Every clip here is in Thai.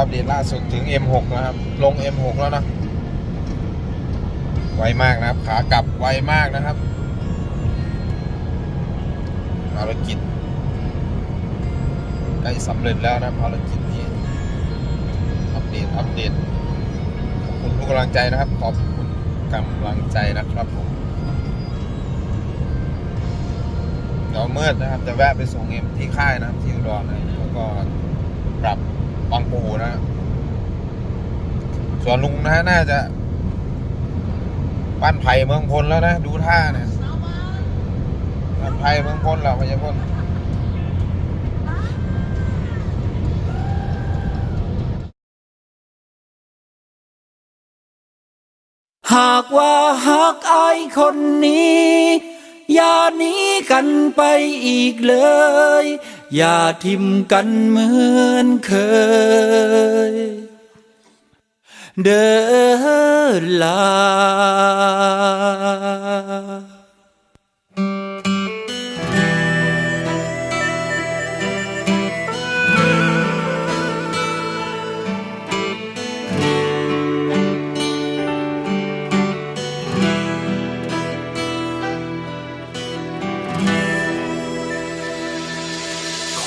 อัปเดตล่าสุดถึง M6 นะครับ ลง M6 แล้วนะไวมากนะครับ ขากลับไวมากนะครับภารกิจใกล้สำเร็จแล้วนะภารกิจนี้อัปเดตอัปเดตขอบคุณทุกกำลังใจนะครับ ขอบคุณกำลังใจนะครับผมเดี๋ยวมืดนะครับ จะแวะไปส่งเอ็มที่ค่ายนะครับที่อุดรนะแล้วก็กลับ บางปูนะ ส่วนลุงนะฮะน่าจะบ้านไผ่เมืองพลแล้วนะ ดูท่าเนี่ยบ้านไผ่เมืองพลแล้วพญาพลหากว่าหักอายคนนี้ อย่าหนีกันไปอีกเลย อย่าทิมกันเหมือนเคย เดินลา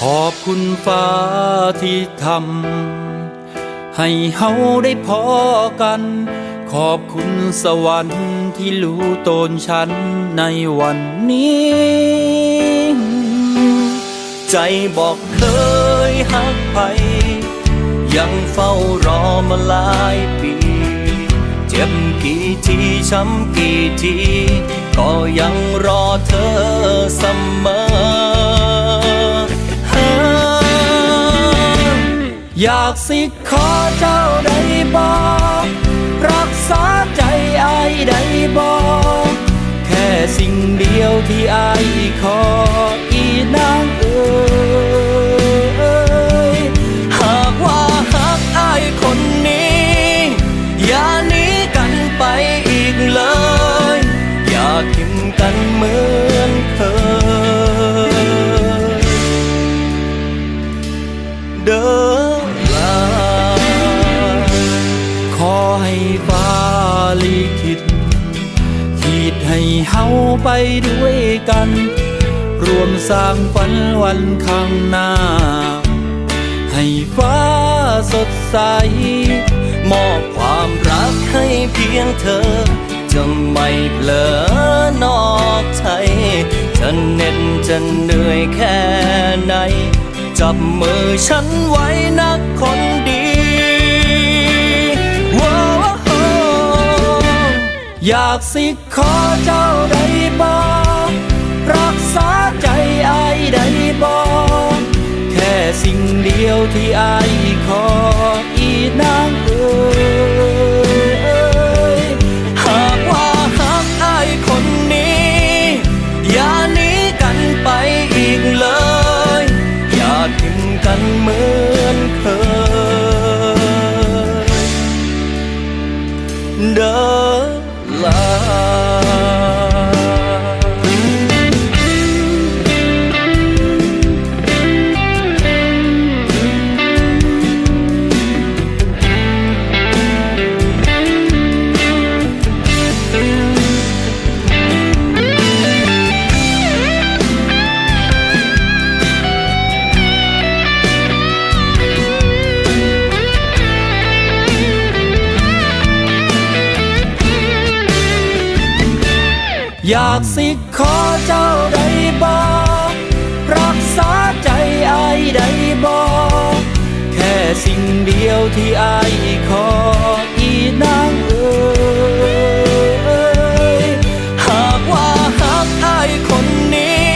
ขอบคุณฟ้าที่ทำให้เฮาได้พอกัน ขอบคุณสวรรค์ที่รู้ตนฉันในวันนี้ ใจบอกเคยหักไป ยังเฝ้ารอมาหลายปี เจ็บกี่ทีช้ำกี่ที ก็ยังรอเธอเสมอ อยากสิขอเจ้าได้บอกรักษาใจไอ้ได้บอกแค่สิ่งเดียวที่ไอ้ขออีนางเอ๋ย เฮาไปด้วยกัน รวมสร้างฝันวันข้างหน้า ให้ฟ้าสดใส มอบความรักให้เพียงเธอ จะไม่เผลอนอกใจจะเหน็ดจะเหนื่อยแค่ไหน จับมือฉันไว้นักคนดี อยากสิขอเจ้าได้บอกรักษาใจไอ้ายได้บอกแค่สิ่งเดียวที่ไอ้ายขออีนาง อยากสิขอเจ้าได้บอรักษาใจไอ้ายได้บอแค่สิ่งเดียวที่ไอ้ายขออีนางเอ๋ยหากว่าหักไอ้ายคนนี้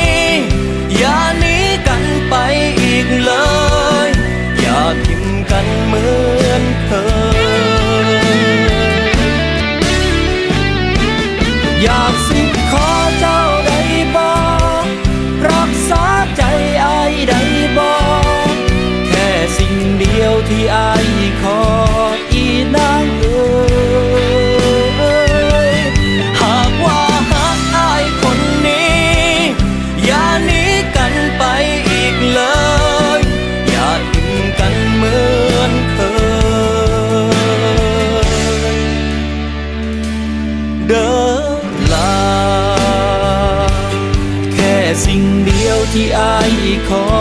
อย่าหนีกันไปอีกเลย อย่าทิ้งกันเหมือน mejor.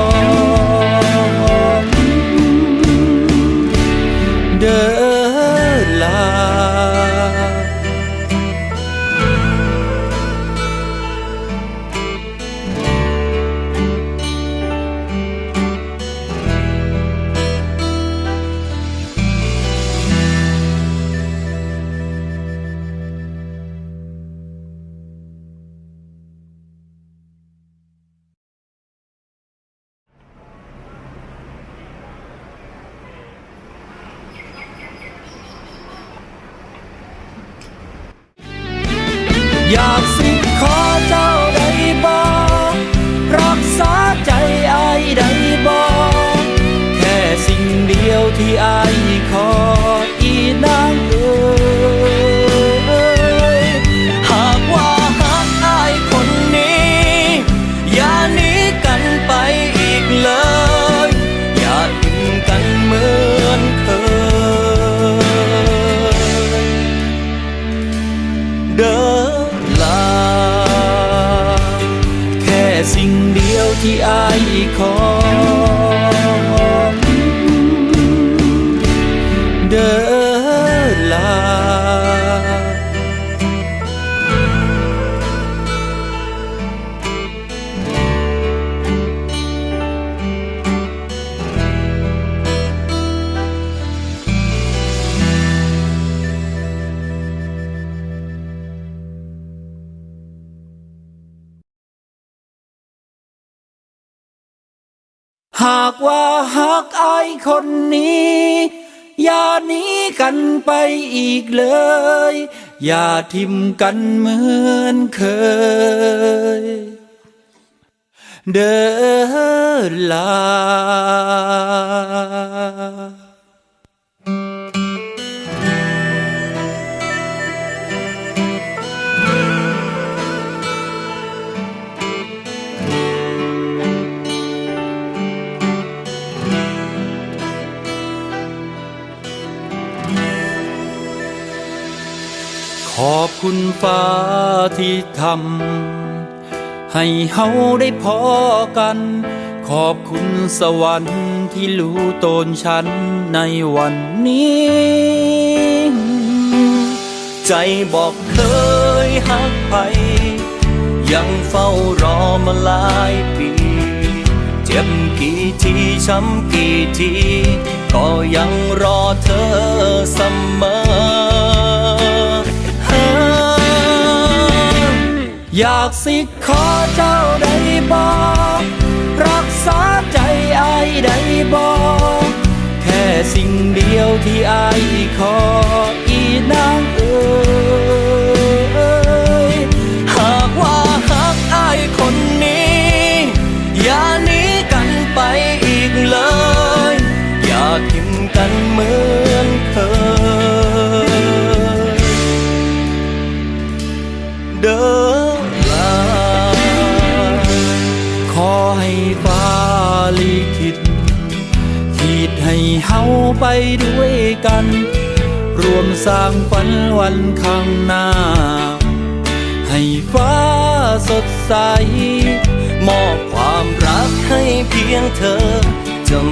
เลย อย่าทิ้งกันเหมือนเคย เดินลา แค่สิ่งเดียวที่อายขอ หากว่าหักอายคนนี้ อย่าหนีกันไปอีกเลย อย่าทิมกันเหมือนเคย เดินลา ขอบคุณฟ้าที่ทำให้เฮาได้พอกัน ขอบคุณสวรรค์ที่รู้ตนฉันในวันนี้ ใจบอกเคยหักไป ยังเฝ้ารอมาหลายปี เจ็บกี่ทีช้ำกี่ที ก็ยังรอเธอเสมอ อยากสิขอเจ้าได้บอกรักษาใจอายได้บอกแค่สิ่งเดียวที่อายขออีนางเอ๋ย ไปด้วยกัน รวมสร้างฝันวันข้างหน้า ให้ฟ้าสดใส มอบความรักให้เพียงเธอจง